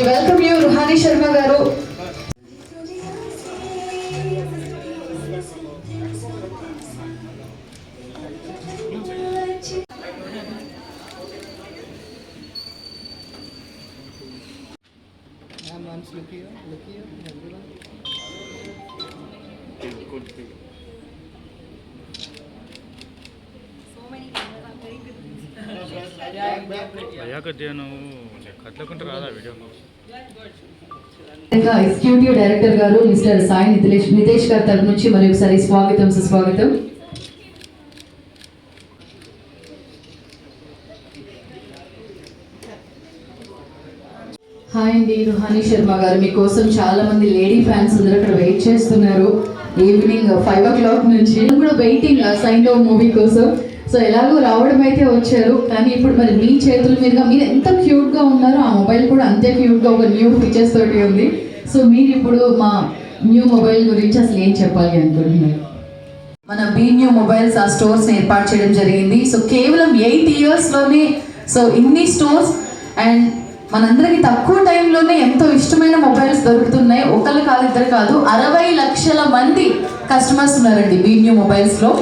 We welcome you Ruhani Sharma గారు भैया कर दिया ना ఎగ్జిక్యూటివ్ డైరెక్టర్ గారు మిస్టర్ సాయి నితేష్ నితేష్ గారి తరపు నుంచి మరొకసారి స్వాగతం సుస్వాగతం. హాయ్ అండి రుహాని శర్మ గారు. మీకోసం చాలా మంది లేడీ ఫ్యాన్స్ అందరూ అక్కడ వెయిట్ చేస్తున్నారు. ఈవినింగ్ ఫైవ్ ఓ క్లాక్ నుంచి. నేను కూడా వెయిటింగ్ సైన్ మూవీ కోసం. సో ఎలాగో రావడం అయితే వచ్చారు కానీ ఇప్పుడు మరి మీ చేతుల మీదుగా మీరు ఎంత క్యూట్గా ఉన్నారో ఆ మొబైల్ కూడా అంతే క్యూట్గా ఒక న్యూ ఫీచర్స్ తోటి ఉంది. సో మీరు ఇప్పుడు మా న్యూ మొబైల్ గురించి అసలు ఏం చెప్పాలి అనుకుంటున్నారు? మన బీ న్యూ మొబైల్స్ ఆ స్టోర్స్ ఏర్పాటు చేయడం జరిగింది. సో కేవలం ఎయిట్ ఇయర్స్లోనే సో ఇన్ని స్టోర్స్ అండ్ మనందరికీ తక్కువ టైంలోనే ఎంతో ఇష్టమైన మొబైల్స్ దొరుకుతున్నాయి. ఒకళ్ళు కాదు ఇద్దరు కాదు అరవై లక్షల మంది కస్టమర్స్ ఉన్నారండి బీ న్యూ మొబైల్స్లో.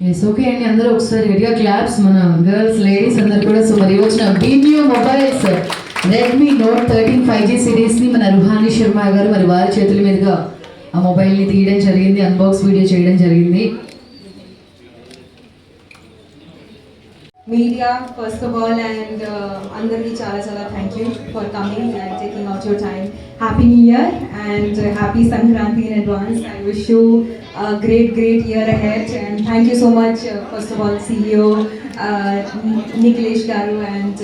ఎస్ ఓకే అండి అందరూ ఒకసారి గట్టిగా క్లాప్స్ మన గర్ల్స్ లేడీస్ అందరు కూడా సో మరి వచ్చిన B Mobiles Redmi Note thirteen five G సిరీస్ని మన రుహానీ శర్మ గారు మరి వారి చేతుల మీదుగా ఆ మొబైల్ని తీయడం జరిగింది అన్బాక్స్ వీడియో చేయడం జరిగింది. Media, first of all, and uh, అందరికీ చాలా చాలా thank you for coming and taking out your time happy new year and happy Sankranti in advance I wish you great great year ahead and thank you so much first of all CEO Nikhilesh garu and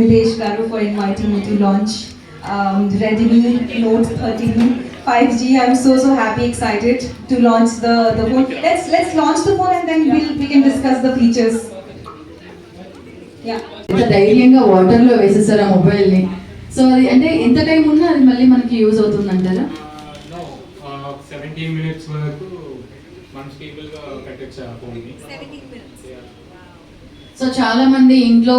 Mitesh garu for inviting me to launch Redmi Note 13 5G. I'm so so happy, excited to launch the the phone. Let's let's launch the phone and then we'll we can discuss the features. ఎంత ధైర్యంగా వాటర్లో వేసేసారు ఆ మొబైల్ని? So అది అంటే ఎంత time ఉన్నా అది మళ్ళీ మనకి యూజ్ అవుతుంది అంటారా సెవెంటీన్ మినిట్స్ వరకు సో చాలా మంది ఇంట్లో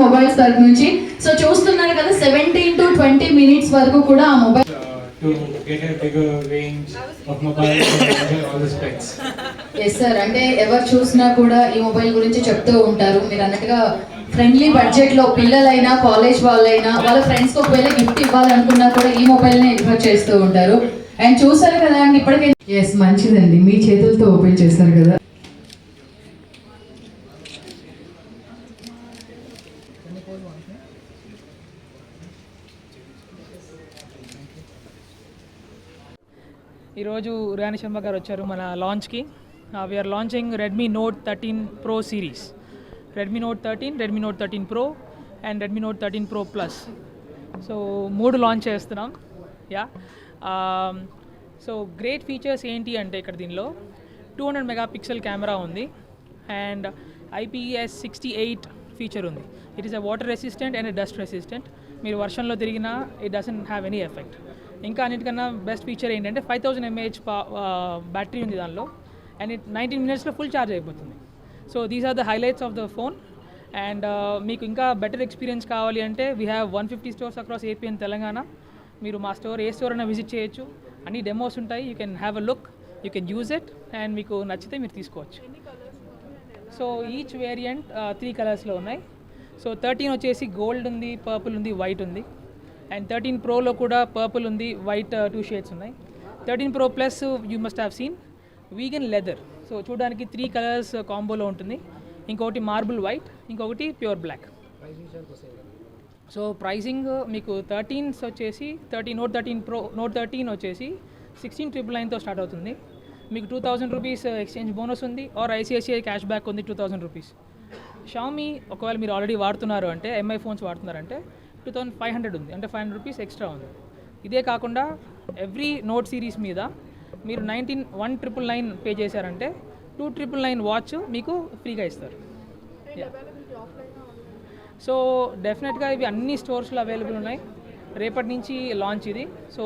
మొబైల్స్ తరపు నుంచి సో చూస్తున్నారు కదా సెవెంటీన్ టు ట్వంటీ మినిట్స్ వరకు కూడా ఆ మొబైల్ ఎస్ సార్ అంటే ఎవరు చూసినా కూడా ఈ మొబైల్ గురించి చెప్తూ ఉంటారు. మీరు అన్నట్టుగా ఫ్రెండ్లీ బడ్జెట్లో పిల్లలైనా కాలేజ్ వాళ్ళైనా వాళ్ళ ఫ్రెండ్స్కి ఒకవేళ గిఫ్ట్ ఇవ్వాలనుకున్నా కూడా ఈ మొబైల్ నే రిఫర్ చేస్తూ ఉంటారు. అండ్ చూసారు కదా అండి ఇప్పటికే ఎస్ మంచిదండి. మీ చేతులతో ఓపెన్ చేశారు కదా. ఈరోజు రుయాని శర్మ గారు వచ్చారు మన లాంచ్కి we're launching Redmi Note thirteen Pro series Redmi Note thirteen Redmi Note thirteen Pro and Redmi Note thirteen Pro Plus so మూడు లాంచ్ చేస్తున్నాం. యా సో గ్రేట్ ఫీచర్స్ ఏంటి అంటే ఇక్కడ దీనిలో two hundred mega pixel camera ఉంది and IPS sixty eight feature ఉంది. It is a water resistant and dust resistant మీరు వర్షంలో తిరిగినా it doesn't have any effect ఇంకా అన్నిటికన్నా బెస్ట్ ఫీచర్ ఏంటంటే ఫైవ్ థౌసండ్ ఎంఏహెచ్ బ్యాటరీ ఉంది దానిలో. అండ్ ఇట్ నైన్టీన్ మినిట్స్లో ఫుల్ ఛార్జ్ అయిపోతుంది. So these are the highlights of the phone and మీకు ఇంకా బెటర్ ఎక్స్పీరియన్స్ కావాలి అంటే we have one fifty stores across AP and Telangana మీరు మా స్టోర్ ఏ స్టోర్ అయినా విజిట్ చేయొచ్చు. అన్ని డెమోస్ ఉంటాయి. You can have a look you can use it and మీకు నచ్చితే మీరు తీసుకోవచ్చు. సో ఈచ్ వేరియంట్ త్రీ కలర్స్లో ఉన్నాయి. సో థర్టీన్ వచ్చేసి గోల్డ్ ఉంది పర్పుల్ ఉంది వైట్ ఉంది. అండ్ థర్టీన్ ప్రోలో కూడా పర్పుల్ ఉంది వైట్ టూ షేడ్స్ ఉన్నాయి. Thirteen Pro Plus you must have seen vegan leather so చూడడానికి త్రీ కలర్స్ కాంబోలో ఉంటుంది. ఇంకొకటి మార్బుల్ వైట్ ఇంకొకటి ప్యూర్ బ్లాక్ సో ప్రైసింగ్ మీకు థర్టీన్స్ వచ్చేసి thirty Note thirteen Pro Note thirteen వచ్చేసి సిక్స్టీన్ ట్రిపుల్ నైన్తో స్టార్ట్ అవుతుంది. మీకు two thousand rupees exchange bonus ఉంది ఆర్ ఐసిఐసిఐ క్యాష్ బ్యాక్ ఉంది టూ థౌజండ్ రూపీస్ షామీ ఒకవేళ మీరు ఆల్రెడీ వాడుతున్నారు అంటే ఎంఐ ఫోన్స్ వాడుతున్నారంటే టూ థౌజండ్ ఫైవ్ హండ్రెడ్ ఉంది. అంటే ఫైవ్ హండ్రెడ్ రూపీస్ ఎక్స్ట్రా ఉంది. ఇదే కాకుండా ఎవ్రీ నోట్ సిరీస్ మీద మీరు nineteen one triple nine pay చేశారంటే టూ ట్రిపుల్ నైన్ వాచ్ మీకు ఫ్రీగా ఇస్తారు. సో డెఫినెట్గా ఇవి అన్ని స్టోర్స్లో అవైలబుల్ ఉన్నాయి. రేపటి నుంచి లాంచ్ ఇది. సో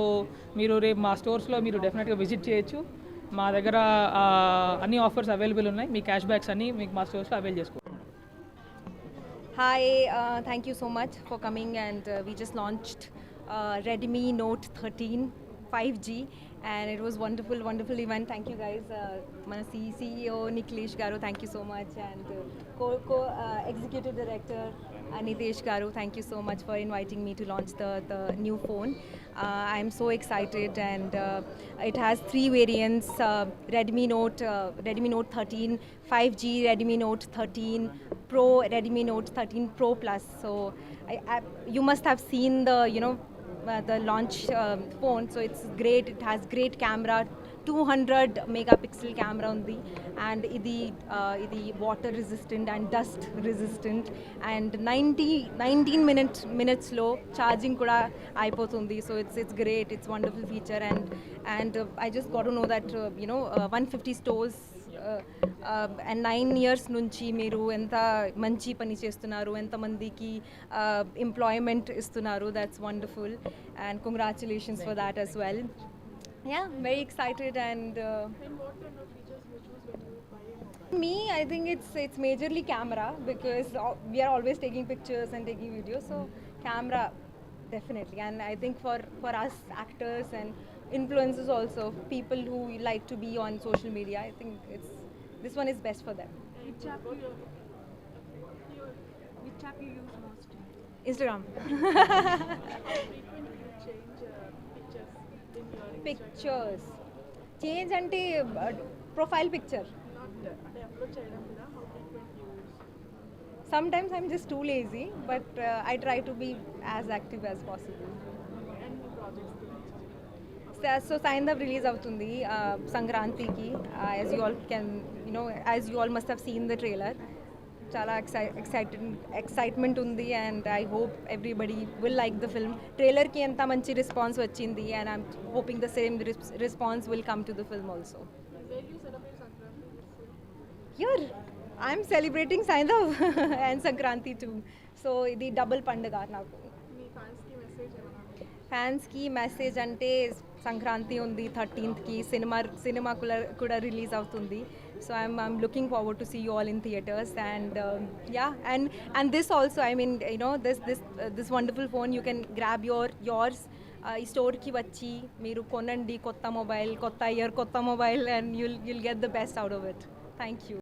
మీరు రేపు మా స్టోర్స్లో మీరు డెఫినెట్గా విజిట్ చేయొచ్చు. మా దగ్గర అన్ని ఆఫర్స్ అవైలబుల్ ఉన్నాయి. మీ క్యాష్ బ్యాక్స్ అన్నీ మీకు మా స్టోర్స్లో అవైల్ చేసుకోవచ్చు Hi, uh, thank you so much for coming and uh, we just launched uh, Redmi Note 13 5G and it was wonderful, wonderful event. Thank you guys. Uh, మన CEO Niklesh Garu, thank you so much, and uh, co- co- uh, executive director uh, Nitesh Garu, thank you so much for inviting me to launch the the new phone. Uh, I'm so excited, and uh, it has three variants: uh, Redmi Note, uh, Redmi Note 13, 5G Redmi Note 13 Pro, Redmi Note 13 Pro Plus. So I, I, you must have seen the you know uh, uh, the launch um, phone. So it's great. It has great camera, 200 megapixel camera undi. And idi uh, water resistant and dust resistant. And 90 19 minute minutes low charging kuda aipotundi so it's it's great. It's wonderful feature. And and uh, i just got to know that uh, you know uh, 150 stores and nine years నుంచి మీరు ఎంత మంచి పని చేస్తున్నారు ఎంతమందికి employment ఇస్తున్నారు that's wonderful and congratulations for that as well yeah very excited and me i think it's it's majorly camera because uh, we are always taking pictures and taking videos so camera definitely and i think for for us actors and Influences also, people who like to be on social media. I think it's this one is best for them. Which app you, which app you use most? Instagram. pictures. Change ante uh, profile picture. Sometimes I'm just too lazy, but uh, I try to be as active as possible. So up రిలీజ్ అవుతుంది సంక్రాంతికి as you all can you know as you all must have seen the trailer చాలా ఎక్సై excited excitement ఉంది and I hope everybody will like the film ట్రైలర్కి ఎంత మంచి response వచ్చింది and I'm hoping the same response will come to the film also here I'm celebrating Saindhav and Sankranti too so ఇది double పండుగ నాకు. ఫ్యాన్స్కి message అంటే సంక్రాంతి ఉంది థర్టీన్త్కి cinema సినిమా కూడా రిలీజ్ అవుతుంది. So I'm I'm looking forward to see you all in theatres and yeah and and this also I mean you know this this this wonderful phone you can grab your yours ఈ స్టోర్కి వచ్చి మీరు కొనండి కొత్త mobile కొత్త year కొత్త mobile and you'll you'll get the best out of it thank you